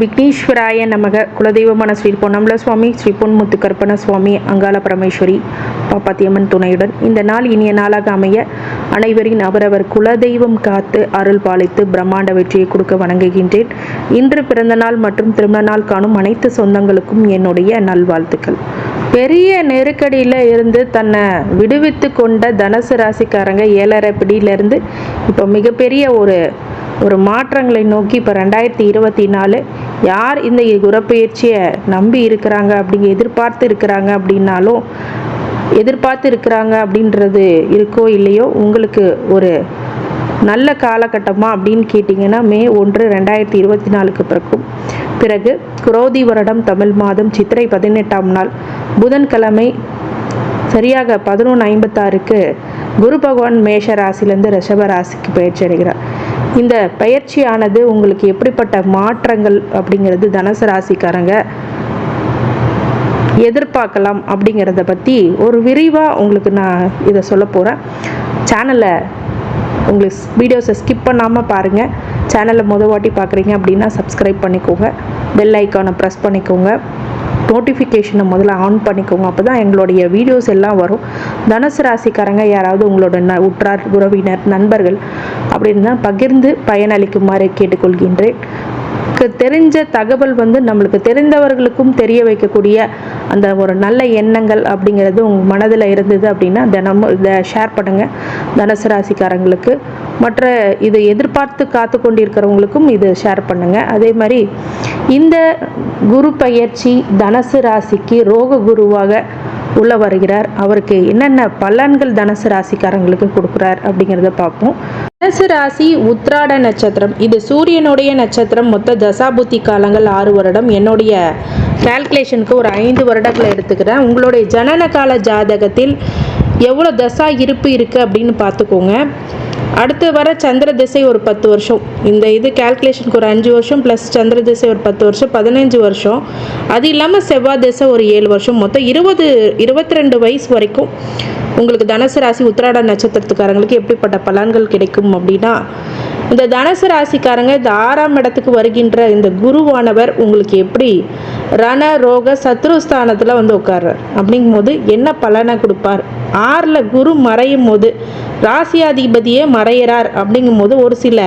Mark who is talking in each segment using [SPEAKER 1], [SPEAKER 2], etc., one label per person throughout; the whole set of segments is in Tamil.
[SPEAKER 1] விக்னேஸ்வராய நமக. குலதெய்வமான ஸ்ரீ பொன்னம்பல சுவாமி ஸ்ரீ பொன்முத்து கற்பன சுவாமி அங்காள பரமேஸ்வரி பாப்பாத்தியம்மன் துணையுடன் இந்த நாள் இனிய நாளாக அமைய அனைவரின் அவரவர் குலதெய்வம் காத்து அருள் பாலித்து பிரம்மாண்ட வெற்றியை கொடுக்க வணங்குகின்றேன். இன்று பிறந்த நாள் மற்றும் திருமண நாள் காணும் அனைத்து சொந்தங்களுக்கும் என்னுடைய நல்வாழ்த்துக்கள். பெரிய நெருக்கடியில் இருந்து தன்னை விடுவித்து கொண்ட தனுசு ராசிக்காரங்க ஏழரை பிடியிலேருந்து இப்போ மிகப்பெரிய ஒரு ஒரு மாற்றங்களை நோக்கி இப்போ ரெண்டாயிரத்தி இருபத்தி நாலு யார் இந்த குரப்பெயர்ச்சியை நம்பி இருக்கிறாங்க அப்படிங்க எதிர்பார்த்து இருக்கிறாங்க அப்படின்னாலும் எதிர்பார்த்து இருக்கிறாங்க அப்படின்றது இருக்கோ இல்லையோ உங்களுக்கு ஒரு நல்ல காலகட்டமாக அப்படின்னு கேட்டிங்கன்னா மே ஒன்று ரெண்டாயிரத்தி இருபத்தி நாலுக்கு பிறக்கும். பிறகு குரோதி வருடம் தமிழ் மாதம் சித்திரை பதினெட்டாம் நாள் புதன்கிழமை சரியாக பதினொன்று ஐம்பத்தாறுக்கு குரு பகவான் மேஷ ராசிலேருந்து ரிஷப ராசிக்கு பயிற்சி அடைகிறார் இந்த பயிற்சியானது உங்களுக்கு எப்படிப்பட்ட மாற்றங்கள் அப்படிங்கிறது தனுசு ராசிக்காரங்க எதிர்பார்க்கலாம் அப்படிங்கிறத பற்றி ஒரு விரிவாக உங்களுக்கு நான் இதை சொல்ல போகிறேன் சேனலை உங்களுக்கு வீடியோஸை ஸ்கிப் பண்ணாமல் பாருங்கள் சேனலை முத வாட்டி பார்க்குறீங்க அப்படின்னா சப்ஸ்கிரைப் பண்ணிக்கோங்க. பெல் ஐக்கானை ப்ரெஸ் பண்ணிக்கோங்க. நோட்டிஃபிகேஷனை முதல்ல ஆன் பண்ணிக்கோங்க. அப்போ தான் எங்களுடைய வீடியோஸ் எல்லாம் வரும். தனுசு ராசிக்காரங்க யாராவது உங்களோட ந உற்றார் உறவினர் நண்பர்கள் அப்படின்னா பகிர்ந்து பயனளிக்குமாறு கேட்டுக்கொள்கின்றேன். நமக்கு தெரிஞ்ச தகவல் வந்து நம்மளுக்கு தெரிந்தவர்களுக்கும் தெரிய வைக்கக்கூடிய அந்த ஒரு நல்ல எண்ணங்கள் அப்படிங்கிறது உங்கள் மனதில் இருந்தது அப்படின்னா தினமும் இதை ஷேர் பண்ணுங்கள் தனுசு ராசிக்காரங்களுக்கு. மற்ற இதை எதிர்பார்த்து காத்து கொண்டிருக்கிறவங்களுக்கும் இது ஷேர் பண்ணுங்கள் அதே மாதிரி இந்த குரு பயிற்சி தனுசு ராசிக்கு ரோக குருவாக உள்ள வருகிறார். அவருக்கு என்னென்ன பலன்கள் தனுசு ராசிக்காரங்களுக்கு கொடுக்குறார் அப்படிங்கிறத பார்ப்போம். தனுசு ராசி உத்ராட நட்சத்திரம். இது சூரியனுடைய நட்சத்திரம். மொத்த தசாபுத்தி காலங்கள் ஆறு வருடம். என்னுடைய கால்குலேஷனுக்கு ஒரு ஐந்து வருடங்களை எடுத்துக்கிறேன். உங்களுடைய ஜனன கால ஜாதகத்தில் எவ்வளோ தசா இருப்பு இருக்குது அப்படின்னு பார்த்துக்கோங்க. அடுத்து வர சந்திர திசை ஒரு பத்து வருஷம். இந்த இது கால்குலேஷனுக்கு ஒரு அஞ்சு வருஷம் ப்ளஸ் சந்திர திசை ஒரு பத்து வருஷம் பதினஞ்சு வருஷம். அது இல்லாமல் செவ்வாய் திசை ஒரு ஏழு வருஷம். மொத்தம் இருபது இருபத்தி ரெண்டு வயசு வரைக்கும் உங்களுக்கு தனுசு ராசி உத்திராட நட்சத்திரத்துக்காரங்களுக்கு எப்படிப்பட்ட பலன்கள் கிடைக்கும் அப்படின்னா இந்த தனுசு ராசிக்காரங்க இந்த ஆறாம் இடத்துக்கு வருகின்ற இந்த குருவானவர் உங்களுக்கு எப்படி ரண ரோக சத்ருஸ்தானத்தில் வந்து உட்கார்றார். அப்படிங்கும் போது என்ன பலனை கொடுப்பார்? ஆறில் குரு மறையும் போது ராசியாதிபதியே மறையிறார் அப்படிங்கும் போது ஒரு சில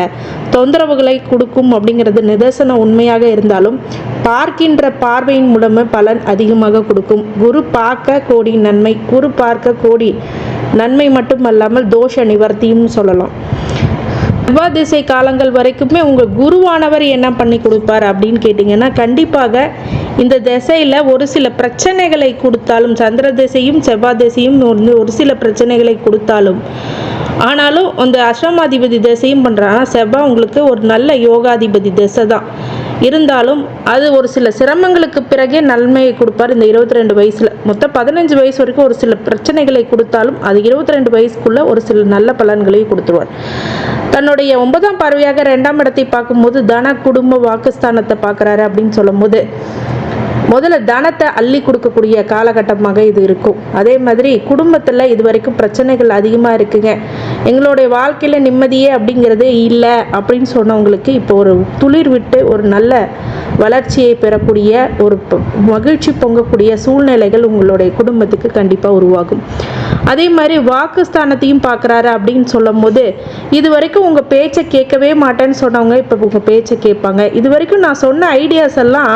[SPEAKER 1] தொந்தரவுகளை கொடுக்கும் அப்படிங்கிறது நிதர்சன உண்மையாக இருந்தாலும் பார்க்கின்ற பார்வையின் மூலமே பலன் அதிகமாக கொடுக்கும். குரு பார்க்க கோடி நன்மை குரு பார்க்க கோடி நன்மை மட்டும் அல்லாமல் தோஷ நிவர்த்தியும் சொல்லலாம். செவ்வாய் திசை காலங்கள் வரைக்குமே உங்கள் குருவானவர் என்ன பண்ணி கொடுப்பார் அப்படின்னு கேட்டிங்கன்னா கண்டிப்பாக இந்த திசையில் ஒரு சில பிரச்சனைகளை கொடுத்தாலும் சந்திர திசையும் செவ்வாய் திசையும் வந்து ஒரு சில பிரச்சனைகளை கொடுத்தாலும் ஆனாலும் அந்த அஷ்டமாதிபதி திசையும் பண்ணுறாங்கன்னா செவ்வாய் உங்களுக்கு ஒரு நல்ல யோகாதிபதி திசை தான் இருந்தாலும் அது ஒரு சில சிரமங்களுக்கு பிறகே நன்மையை கொடுப்பார். இந்த இருபத்தி ரெண்டு வயசில் மொத்தம் பதினஞ்சு வயசு வரைக்கும் ஒரு சில பிரச்சனைகளை கொடுத்தாலும் அது இருபத்தி ரெண்டு வயசுக்குள்ளே ஒரு சில நல்ல பலன்களையும் கொடுத்துருவார். தன்னுடைய ஒன்பதாம் பார்வையாக ரெண்டாம் இடத்தை பார்க்கும்போது தன குடும்ப வாக்குஸ்தானத்தை பார்க்குறாரு அப்படின்னு சொல்லும்போது முதல்ல தனத்தை அள்ளி கொடுக்கக்கூடிய காலகட்டமாக இது இருக்கும். அதே மாதிரி குடும்பத்தில் இது வரைக்கும் பிரச்சனைகள் அதிகமாக இருக்குங்க. எங்களுடைய வாழ்க்கையில் நிம்மதியே அப்படிங்கிறதே இல்லை அப்படின்னு சொன்னவங்களுக்கு இப்போ ஒரு துளிர் விட்டு ஒரு நல்ல வளர்ச்சியை பெறக்கூடிய ஒரு மகிழ்ச்சி பொங்கக்கூடிய சூழ்நிலைகள் உங்களுடைய குடும்பத்துக்கு கண்டிப்பாக உருவாகும். அதே மாதிரி வாக்குஸ்தானத்தையும் பார்க்குறாரு அப்படின்னு சொல்லும் போது இது வரைக்கும் உங்கள் பேச்சை கேட்கவே மாட்டேன்னு சொன்னவங்க இப்போ உங்கள் பேச்சை கேட்பாங்க. இது வரைக்கும் நான் சொன்ன ஐடியாஸ் எல்லாம்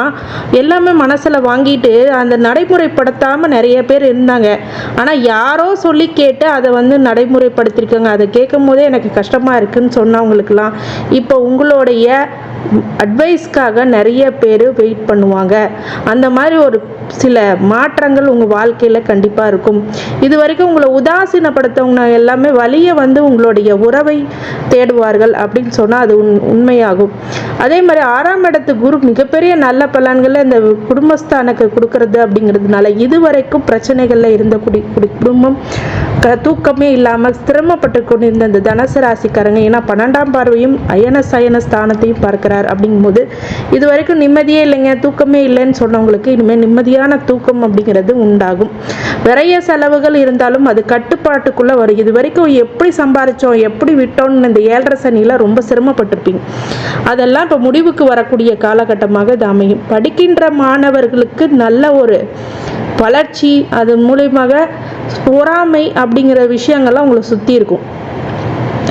[SPEAKER 1] எல்லாமே மனசில் வாங்கிட்டு அந்த நடைமுறைப்படுத்தாமல் நிறைய பேர் இருந்தாங்க. ஆனால் யாரோ சொல்லி கேட்டு அதை வந்து நடைமுறைப்படுத்திருக்காங்க. அதை கேட்கும் போதே எனக்கு கஷ்டமாக இருக்குன்னு சொன்னவங்களுக்கெல்லாம் இப்போ உங்களுடைய அட்வைஸ்க்காக நிறைய பேர் வெயிட் பண்ணுவாங்க. அந்த மாதிரி ஒரு சில மாற்றங்கள் உங்கள் வாழ்க்கையில் கண்டிப்பாக இருக்கும். இது வரைக்கும் உங்களை உதாசீனப்படுத்தவங்க எல்லாமே வழியை வந்து உங்களுடைய உறவை தேடுவார்கள் அப்படின்னு சொன்னால் அது உண் உண்மையாகும். அதே மாதிரி ஆறாம் இடத்து குரு மிகப்பெரிய நல்ல பலன்களை இந்த குடும்பஸ்தானுக்கு கொடுக்கறது அப்படிங்கிறதுனால இது வரைக்கும் பிரச்சனைகளில் இருந்த குடி குடி குடும்பம் க தூக்கமே இல்லாமல் சிரமப்பட்டு கொண்டிருந்த இந்த தனுசு ராசிக்காரங்க ஏன்னா பன்னெண்டாம் பார்வையும் அயன சயன ஸ்தானத்தையும் பார்க்கிறார் அப்படிங்கும்போது இது வரைக்கும் நிம்மதியே இல்லைங்க தூக்கமே இல்லைன்னு சொன்னவங்களுக்கு இனிமேல் நிம்மதியாக நிம்மதியான தூக்கம் அப்படிங்கிறது உண்டாகும். விரைய செலவுகள் இருந்தாலும் அது கட்டுப்பாட்டுக்குள்ளே வரும். இது வரைக்கும் எப்படி சம்பாதிச்சோம் எப்படி விட்டோம்னு இந்த ஏழரை சனியில் ரொம்ப சிரமப்பட்டிருப்பீங்க. அதெல்லாம் இப்போ முடிவுக்கு வரக்கூடிய காலகட்டமாக இது அமையும். படிக்கின்ற மாணவர்களுக்கு நல்ல ஒரு வளர்ச்சி அது மூலியமாக பொறாமை அப்படிங்கிற விஷயங்கள்லாம் உங்களை சுற்றி இருக்கும்.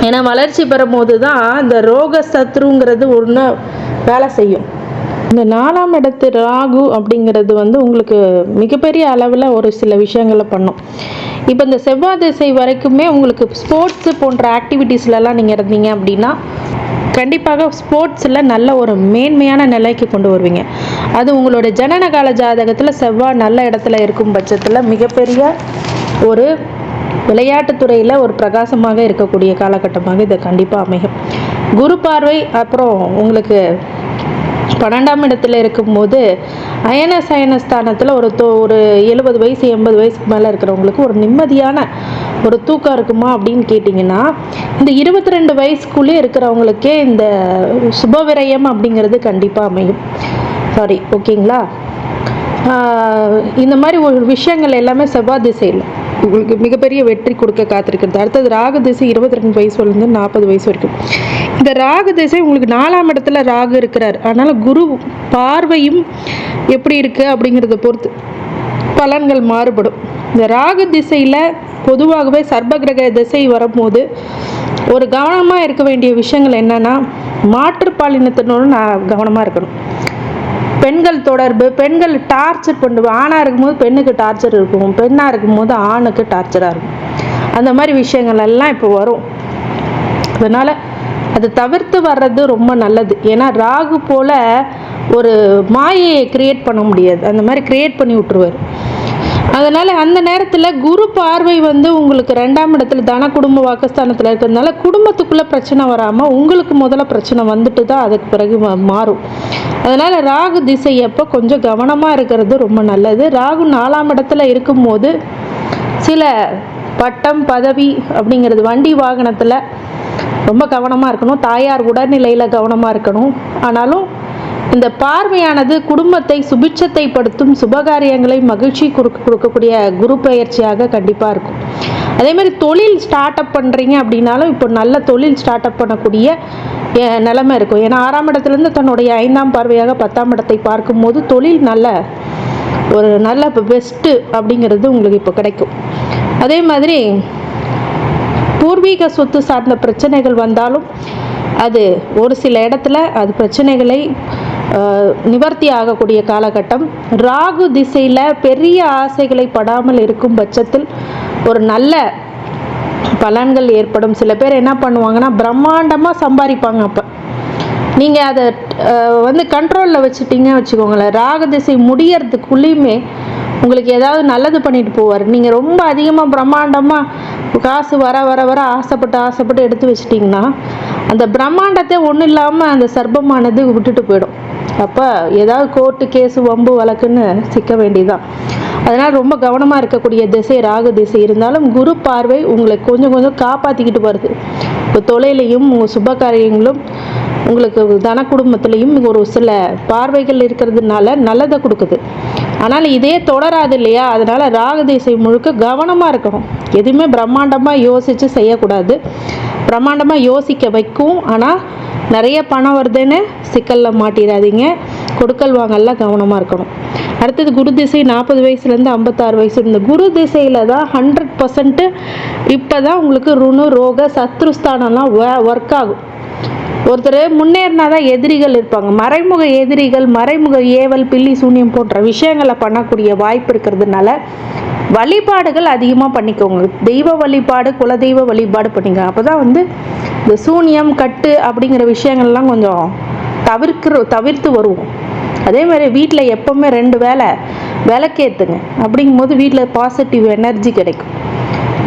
[SPEAKER 1] ஏன்னா வளர்ச்சி பெறும்போது தான் இந்த ரோக சத்ருங்கிறது ஒன்று வேலை செய்யும். இந்த நாலாம் இடத்து ராகு அப்படிங்கிறது வந்து உங்களுக்கு மிகப்பெரிய அளவில் ஒரு சில விஷயங்களை பண்ணும். இப்போ இந்த செவ்வாய் திசை வரைக்குமே உங்களுக்கு ஸ்போர்ட்ஸு போன்ற ஆக்டிவிட்டீஸ்லலாம் நீங்கள் இருந்தீங்க அப்படின்னா கண்டிப்பாக ஸ்போர்ட்ஸில் நல்ல ஒரு மேன்மையான நிலைக்கு கொண்டு வருவீங்க. அது உங்களோட ஜனனகால ஜாதகத்தில் செவ்வாய் நல்ல இடத்துல இருக்கும் பட்சத்தில் மிகப்பெரிய ஒரு விளையாட்டுத்துறையில் ஒரு பிரகாசமாக இருக்கக்கூடிய காலகட்டமாக இதை கண்டிப்பாக அமையும். குரு பார்வை அப்புறம் உங்களுக்கு பன்னெண்டாம் இடத்துல இருக்கும்போது அயன சயன ஸ்தானத்தில் ஒரு தோ ஒரு எழுபது வயசு எண்பது வயசுக்கு மேலே இருக்கிறவங்களுக்கு ஒரு நிம்மதியான ஒரு தூக்கம் இருக்குமா அப்படின்னு கேட்டிங்கன்னா இந்த இருபத்தி ரெண்டு வயசுக்குள்ளே இருக்கிறவங்களுக்கே இந்த சுபவிரயம் அப்படிங்கிறது கண்டிப்பாக அமையும். சாரி ஓகேங்களா இந்த மாதிரி ஒரு விஷயங்கள் எல்லாமே செவ்வாய் திசையில். உங்களுக்கு மிகப்பெரிய வெற்றி கொடுக்க காத்திருக்கிறது. அடுத்தது ராகு திசை இருபத்தி ரெண்டு வயசுலேருந்து நாற்பது வயசு வரைக்கும். இந்த ராகு திசை உங்களுக்கு நாலாம் இடத்துல ராகு இருக்கிறார். அதனால் குரு பார்வையும் எப்படி இருக்குது அப்படிங்கிறத பொறுத்து பலன்கள் மாறுபடும். இந்த ராகு திசையில் பொதுவாகவே சர்பகிரக திசை வரும்போது ஒரு கவனமாக இருக்க வேண்டிய விஷயங்கள் என்னென்னா மாற்றுப்பாலினத்தினோடு நான் கவனமாக இருக்கணும். பெண்கள் தொடர்பு பெண்கள் டார்ச்சர் பண்ணுவோம் ஆணாக இருக்கும்போது பெண்ணுக்கு டார்ச்சர் இருக்கும் பெண்ணாக இருக்கும்போது ஆணுக்கு டார்ச்சராக இருக்கும். அந்த மாதிரி விஷயங்கள் எல்லாம் இப்போ வரும். அதனால் அதை தவிர்த்து வர்றது ரொம்ப நல்லது. ஏன்னா ராகு போல் ஒரு மாயையை கிரியேட் பண்ண முடியாது. அந்த மாதிரி கிரியேட் பண்ணி விட்டுருவார். அதனால் அந்த நேரத்தில் குரு பார்வை வந்து உங்களுக்கு ரெண்டாம் இடத்துல தன குடும்ப வாக்குஸ்தானத்தில் இருக்கிறதுனால குடும்பத்துக்குள்ளே பிரச்சனை வராமல் உங்களுக்கு முதல்ல பிரச்சனை வந்துட்டு தான் அதுக்கு பிறகு மாறும். அதனால் ராகு திசை அப்போ கொஞ்சம் கவனமாக இருக்கிறது ரொம்ப நல்லது. ராகு நாலாம் இடத்துல இருக்கும்போது சில பட்டம் பதவி அப்படிங்கிறது வண்டி வாகனத்தில் ரொம்ப கவனமாக இருக்கணும். தாயார் உடல்நிலையில் கவனமாக இருக்கணும். ஆனாலும் இந்த பார்வையானது குடும்பத்தை சுபிட்சத்தை படுத்தும் சுபகாரியங்களை மகிழ்ச்சி கொடுக்க கொடுக்கக்கூடிய குரு பயிற்சியாக கண்டிப்பாக இருக்கும். அதே மாதிரி தொழில் ஸ்டார்ட் அப் பண்ணுறீங்க அப்படின்னாலும் இப்போ நல்ல தொழில் ஸ்டார்ட் அப் பண்ணக்கூடிய அஹ், நிலைமை இருக்கும். ஏன்னா ஆறாம் இடத்துலேருந்து தன்னுடைய ஐந்தாம் பார்வையாக பத்தாம் இடத்தை பார்க்கும்போது தொழில் நல்ல ஒரு நல்ல பெஸ்ட்டு அப்படிங்கிறது உங்களுக்கு இப்போ கிடைக்கும். அதே மாதிரி பூர்வீக சொத்து சார்ந்த பிரச்சனைகள் வந்தாலும் அது ஒரு சில இடத்துல அது பிரச்சனைகளை நிவர்த்தி ஆகக்கூடிய காலகட்டம். ராகு திசையில் பெரிய ஆசைகளை படாமல் இருக்கும் பட்சத்தில் ஒரு நல்ல பலன்கள் ஏற்படும். சில பேர் என்ன பண்ணுவாங்கன்னா பிரம்மாண்டமாக சம்பாதிப்பாங்க அப்போ. நீங்கள் அதை வந்து கண்ட்ரோலில் வச்சுட்டீங்க வச்சுக்கோங்களேன். ராகு திசை முடியறதுக்குள்ளேயுமே உங்களுக்கு ஏதாவது நல்லது பண்ணிட்டு போவார். நீங்கள் ரொம்ப அதிகமாக பிரம்மாண்டமாக காசு வர வர வர ஆசைப்பட்டு ஆசைப்பட்டு எடுத்து வச்சிட்டிங்கன்னா அந்த பிரம்மாண்டத்தை ஒன்றும் இல்லாமல் அந்த சர்ப்பமானது விட்டுட்டு போயிடும். அப்போ ஏதாவது கோர்ட்டு கேஸு வம்பு வழக்குன்னு சிக்க வேண்டியதுதான். அதனால் ரொம்ப கவனமாக இருக்கக்கூடிய திசை ராகு திசை இருந்தாலும் குரு பார்வை உங்களை கொஞ்சம் கொஞ்சம் காப்பாற்றிக்கிட்டு வருது இப்போ தொழிலையும் உங்கள் சுப காரியங்களும் உங்களுக்கு தன குடும்பத்துலேயும் ஒரு சில பார்வைகள் இருக்கிறதுனால நல்லதை கொடுக்குது. ஆனால் இதே தொடராது இல்லையா? அதனால் ராகதேசை திசை முழுக்க கவனமாக இருக்கணும். எதுவுமே பிரம்மாண்டமாக யோசித்து செய்யக்கூடாது. பிரம்மாண்டமாக யோசிக்க வைக்கும். ஆனால் நிறைய பணம் வருதுன்னு சிக்கலில் மாட்டிடாதீங்க. கொடுக்கல் வாங்கல்லாம் கவனமாக இருக்கணும். அடுத்தது குரு திசை நாற்பது வயசுலேருந்து ஐம்பத்தாறு வயசு. இந்த குரு திசையில் தான் ஹண்ட்ரட் பர்சன்ட்டு இப்போ தான் உங்களுக்கு ருணு ரோக சத்ருஸ்தானம்லாம் ஒர்க் ஆகும். ஒருத்தர் முன்னேறினா தான் எதிரிகள் இருப்பாங்க. மறைமுக எதிரிகள் மறைமுக ஏவல் பில்லி சூன்யம் போன்ற விஷயங்களை பண்ணக்கூடிய வாய்ப்பு இருக்கிறதுனால வழிபாடுகள் அதிகமாக பண்ணிக்கோங்க. தெய்வ வழிபாடு குலதெய்வ வழிபாடு பண்ணிக்கோங்க. அப்போ தான் வந்து இந்த சூனியம் கட்டு அப்படிங்கிற விஷயங்கள்லாம் கொஞ்சம் தவிர்க்கிற தவிர்த்து வருவோம் அதே மாதிரி வீட்டில் எப்போவுமே ரெண்டு வேலை விளக்கேற்றுங்க அப்படிங்கும்போது வீட்டில் பாசிட்டிவ் எனர்ஜி கிடைக்கும்.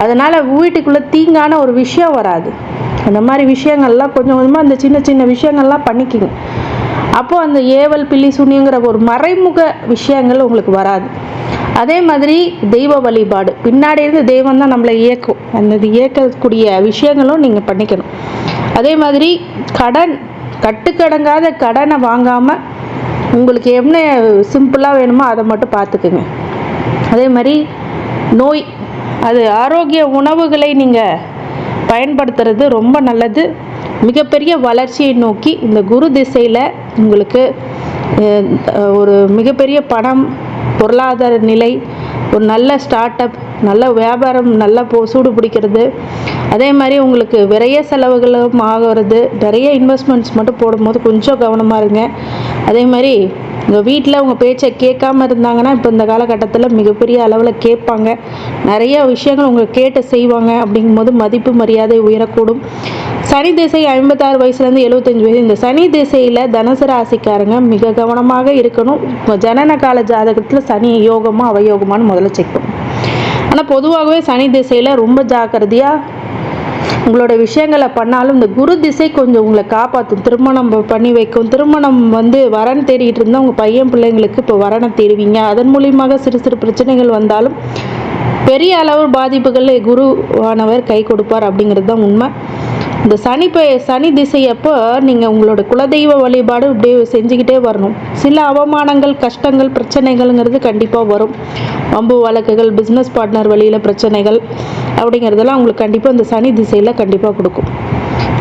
[SPEAKER 1] அதனால் வீட்டுக்குள்ளே தீங்கான ஒரு விஷயம் வராது. அந்த மாதிரி விஷயங்கள்லாம் கொஞ்சம் கொஞ்சமாக அந்த சின்ன சின்ன விஷயங்கள்லாம் பண்ணிக்கிங்க. அப்போது அந்த ஏவல் பில்லி சூனியங்கிற ஒரு மறைமுக விஷயங்கள் உங்களுக்கு வராது. அதே மாதிரி தெய்வ வழிபாடு. பின்னாடி இருந்து தெய்வம் தான் நம்மளை இயக்கும். அந்த இயக்கக்கூடிய விஷயங்களும் நீங்கள் பண்ணிக்கணும். அதே மாதிரி கடன் கட்டுக்கடங்காத கடனை வாங்காமல் உங்களுக்கு என்ன சிம்பிளாக வேணுமோ அதை மட்டும் பார்த்துக்குங்க. அதே மாதிரி நோய் அது ஆரோக்கிய உணவுகளை நீங்கள் பயன்படுத்துறது ரொம்ப நல்லது. மிகப்பெரிய வளர்ச்சியை நோக்கி இந்த குரு திசையில் உங்களுக்கு ஒரு மிகப்பெரிய பணம் பொருளாதார நிலை ஒரு நல்ல ஸ்டார்ட் அப் நல்ல வியாபாரம் நல்லா போ சூடு பிடிக்கிறது. அதே மாதிரி உங்களுக்கு விரைய செலவுகளும் ஆகிறது. நிறைய இன்வெஸ்ட்மெண்ட்ஸ் மட்டும் போடும்போது கொஞ்சம் கவனமாக இருங்க. அதே மாதிரி உங்கள் வீட்டில் உங்கள் பேச்சை கேட்காம இருந்தாங்கன்னா இப்போ இந்த காலகட்டத்தில் மிகப்பெரிய அளவில் கேட்பாங்க. நிறைய விஷயங்கள் உங்களை கேட்டு செய்வாங்க. அப்படிங்கும்போது மதிப்பு மரியாதை உயரக்கூடும். சனி திசை ஐம்பத்தாறு வயசுலேருந்து எழுபத்தஞ்சு வயசு. இந்த சனி திசையில் தனுசு ராசிக்காரங்க மிக கவனமாக இருக்கணும். ஜனன கால ஜாதகத்தில் சனி யோகமாக அவயோகமானு முதல்ல செக் பண்ணும். ஆனால் பொதுவாகவே சனி திசையில் ரொம்ப ஜாக்கிரதையாக உங்களோட விஷயங்களை பண்ணாலும் இந்த குரு திசை கொஞ்சம் உங்களை காப்பாற்றும் திருமணம் பண்ணி வைக்கும். திருமணம் வந்து வரன் தேடிட்டு இருந்தால் உங்கள் பையன் பிள்ளைங்களுக்கு இப்போ வரனை தேடுவீங்க. அதன் மூலியமாக சிறு சிறு பிரச்சனைகள் வந்தாலும் பெரிய அளவு பாதிப்புகளில் குருவானவர் கை கொடுப்பார் அப்படிங்கிறது தான் உண்மை. இந்த சனி ப சனி திசை அப்போ நீங்கள் உங்களோட குலதெய்வ வழிபாடு இப்படியே செஞ்சுக்கிட்டே வரணும். சில அவமானங்கள் கஷ்டங்கள் பிரச்சனைகள்ங்கிறது கண்டிப்பாக வரும். வம்பு வழக்குகள் பிஸ்னஸ் பார்ட்னர் வழியில் பிரச்சனைகள் அப்படிங்கிறதெல்லாம் உங்களுக்கு கண்டிப்பாக இந்த சனி திசையில் கண்டிப்பாக கொடுக்கும்.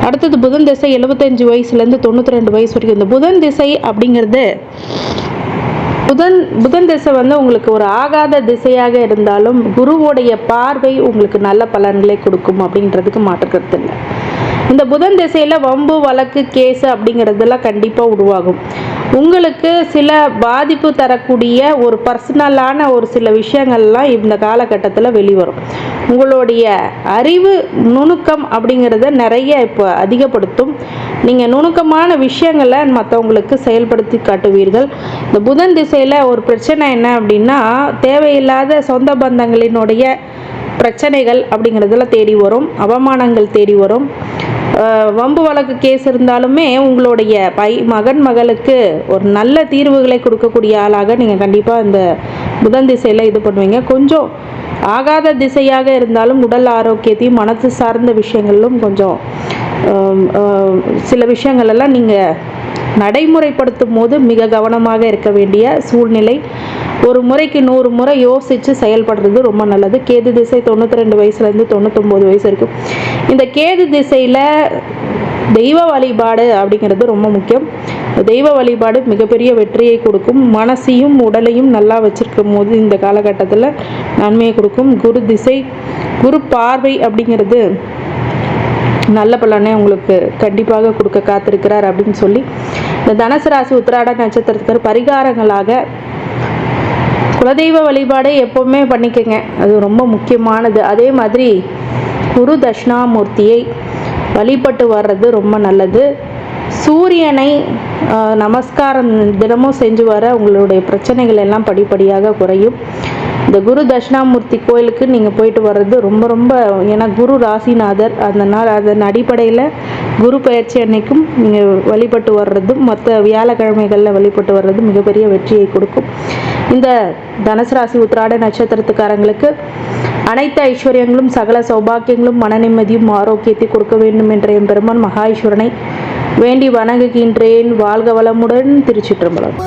[SPEAKER 1] அடுத்தது புதன் திசை எழுபத்தஞ்சு வயசுலேருந்து தொண்ணூற்றி ரெண்டு வயசு வரைக்கும். இந்த புதன் திசை அப்படிங்கிறது புதன் புதன் திசை வந்து உங்களுக்கு ஒரு ஆகாத திசையாக இருந்தாலும் குருவோடைய பார்வை உங்களுக்கு நல்ல பலன்களை கொடுக்கும் அப்படின்றதுக்கு மாற்று கருத்து இல்லை. இந்த புதன் திசையில் வம்பு வழக்கு கேஸு அப்படிங்கிறதெல்லாம் கண்டிப்பாக உருவாகும். உங்களுக்கு சில பாதிப்பு தரக்கூடிய ஒரு பர்சனலான ஒரு சில விஷயங்கள்லாம் இந்த காலகட்டத்தில் வெளிவரும். உங்களுடைய அறிவு நுணுக்கம் அப்படிங்கிறத நிறைய இப்போ அதிகப்படுத்தும். நீங்கள் நுணுக்கமான விஷயங்களை மற்றவங்களுக்கு செயல்படுத்தி காட்டுவீர்கள். இந்த புதன் திசையில் ஒரு பிரச்சனை என்ன அப்படின்னா தேவையில்லாத சொந்த பந்தங்களினுடைய பிரச்சனைகள் அப்படிங்கிறதெல்லாம் தேடி வரும். அவமானங்கள் தேடி வரும். வம்பு வழக்கு கேஸ் இருந்தாலுமே உங்களுடைய பை மகன் மகளுக்கு ஒரு நல்ல தீர்வுகளை கொடுக்கக்கூடிய ஆளாக நீங்கள் கண்டிப்பாக இந்த புதன் திசையில் இது பண்ணுவீங்க. கொஞ்சம் ஆகாத திசையாக இருந்தாலும் உடல் ஆரோக்கியத்தையும் மனசு சார்ந்த விஷயங்களிலும் கொஞ்சம் சில விஷயங்கள் எல்லாம் நீங்கள் நடைமுறைப்படுத்தும் போது மிக கவனமாக இருக்க வேண்டிய சூழ்நிலை. ஒரு முறைக்கு நூறு முறை யோசித்து செயல்படுறது ரொம்ப நல்லது. கேது திசை தொண்ணூற்றி ரெண்டு வயசுலேருந்து தொண்ணூத்தொம்பது வயசு வரைக்கும். இந்த கேது திசையில் தெய்வ வழிபாடு அப்படிங்கிறது ரொம்ப முக்கியம். தெய்வ வழிபாடு மிகப்பெரிய வெற்றியை கொடுக்கும். மனசையும் உடலையும் நல்லா வச்சிருக்கும் போது இந்த காலகட்டத்தில் நன்மையை கொடுக்கும். குரு திசை குரு பார்வை அப்படிங்கிறது நல்ல பலனை உங்களுக்கு கண்டிப்பாக கொடுக்க காத்திருக்கிறார் அப்படின்னு சொல்லி இந்த தனுசு ராசி உத்திராட நட்சத்திரத்துக்கு பரிகாரங்களாக குலதெய்வ வழிபாடை எப்போவுமே பண்ணிக்கங்க. அது ரொம்ப முக்கியமானது. அதே மாதிரி குரு தட்சிணாமூர்த்தியை வழிபட்டு வர்றது ரொம்ப நல்லது. சூரியனை நமஸ்காரம் தினமும் செஞ்சு வர உங்களுடைய பிரச்சனைகள் எல்லாம் படிப்படியாக குறையும். இந்த குரு தட்சிணாமூர்த்தி கோயிலுக்கு நீங்கள் போயிட்டு வர்றது ரொம்ப ரொம்ப ஏன்னா குரு ராசிநாதர் அதனால் அதன் அடிப்படையில் குரு பயிற்சி அன்னைக்கும் நீங்கள் வழிபட்டு வர்றதும் மற்ற வியாழக்கிழமைகளில் வழிபட்டு வர்றது மிகப்பெரிய வெற்றியை கொடுக்கும். இந்த தனுசு ராசி உத்திராட நட்சத்திரத்துக்காரங்களுக்கு அனைத்து ஐஸ்வர்யங்களும் சகல சௌபாக்கியங்களும் மன நிம்மதியும் ஆரோக்கியத்தை கொடுக்க வேண்டும் என்ற என் பெருமான் மகாஈஸ்வரனை வேண்டி வணங்குகின்றேன். வாழ்க வளமுடன் திருச்சிற்றம்பலம்.